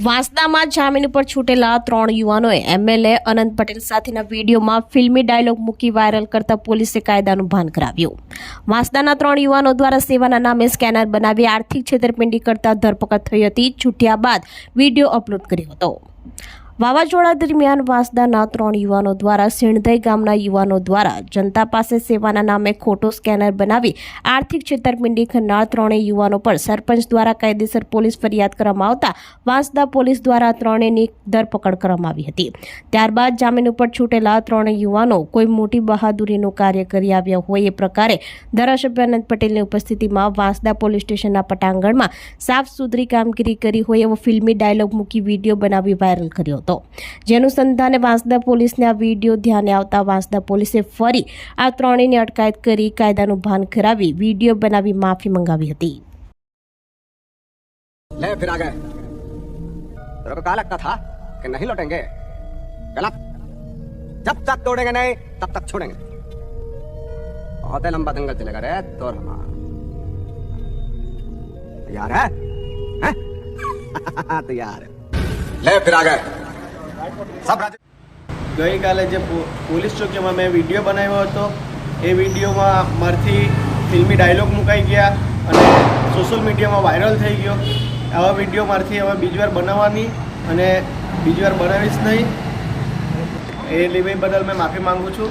વાંસદામાં જામીન ઉપર છૂટેલા ત્રણ યુવાનોએ એમએલએ અનંત પટેલ સાથેના વિડીયોમાં ફિલ્મી ડાયલોગ મૂકી વાયરલ કરતા પોલીસે કાયદાનું ભાન કરાવ્યું. વાંસદાના ત્રણ યુવાનો દ્વારા સેવાના નામે સ્કેનર બનાવી આર્થિક છેતરપિંડી કરતા ધરપકડ થઈ હતી. છૂટ્યા બાદ વીડિયો અપલોડ કર્યો હતો. વાવાઝોડા દરમિયાન વાંસદાના ત્રણ યુવાનો દ્વારા સિણધઈ ગામના યુવાનો દ્વારા જનતા પાસે સેવાના નામે ખોટો સ્કેનર બનાવી આર્થિક છેતરપિંડી કરનાર ત્રણેય યુવાનો પર સરપંચ દ્વારા કાયદેસર પોલીસ ફરિયાદ કરવામાં આવતા વાંસદા પોલીસ દ્વારા ત્રણેયની ધરપકડ કરવામાં આવી હતી. ત્યારબાદ જામીન ઉપર છૂટેલા ત્રણેય યુવાનો કોઈ મોટી બહાદુરીનું કાર્ય કરી આવ્યા હોય એ પ્રકારે ધારાસભ્ય અનંત પટેલની ઉપસ્થિતિમાં વાંસદા પોલીસ સ્ટેશનના પટાંગણમાં સાફ સુથરી કામગીરી કરી હોય એવો ફિલ્મી ડાયલોગ મૂકી વીડિયો બનાવી વાયરલ કર્યો હતો. જે અનુસંધાને વાંસદા પોલીસને આ વિડીયો ધ્યાને આવતા વાંસદા પોલીસે ફરી આ ત્રણેયની અટકાયત કરી કાયદાનું ભાન કરાવી વિડીયો બનાવી માફી મંગાવી હતી ले फिर आ गए तेरे को कहा लगता था कि नहीं लौटेंगे गलत जब तक तोड़ेंगे नहीं तब तक छोड़ेंगे बहुत ही लंबा दंगल चलेगा रे तो हमारा तैयार है हैं? तैयार है ले फिर आ गए सब राज ગઈકાલે જે પોલીસ ચોકીમાં મેં વીડિયો બનાવ્યો હતો, એ વિડીયોમાં મારથી ફિલ્મી ડાયલોગ મુકાઈ ગયા અને સોશિયલ મીડિયામાં વાયરલ થઈ ગયો. આવા વીડિયો મારથી હવે બીજી વાર બનાવવાની અને બીજી વાર બનાવીશ નહીં. એ લીવે બદલ મેં માફી માંગુ છું.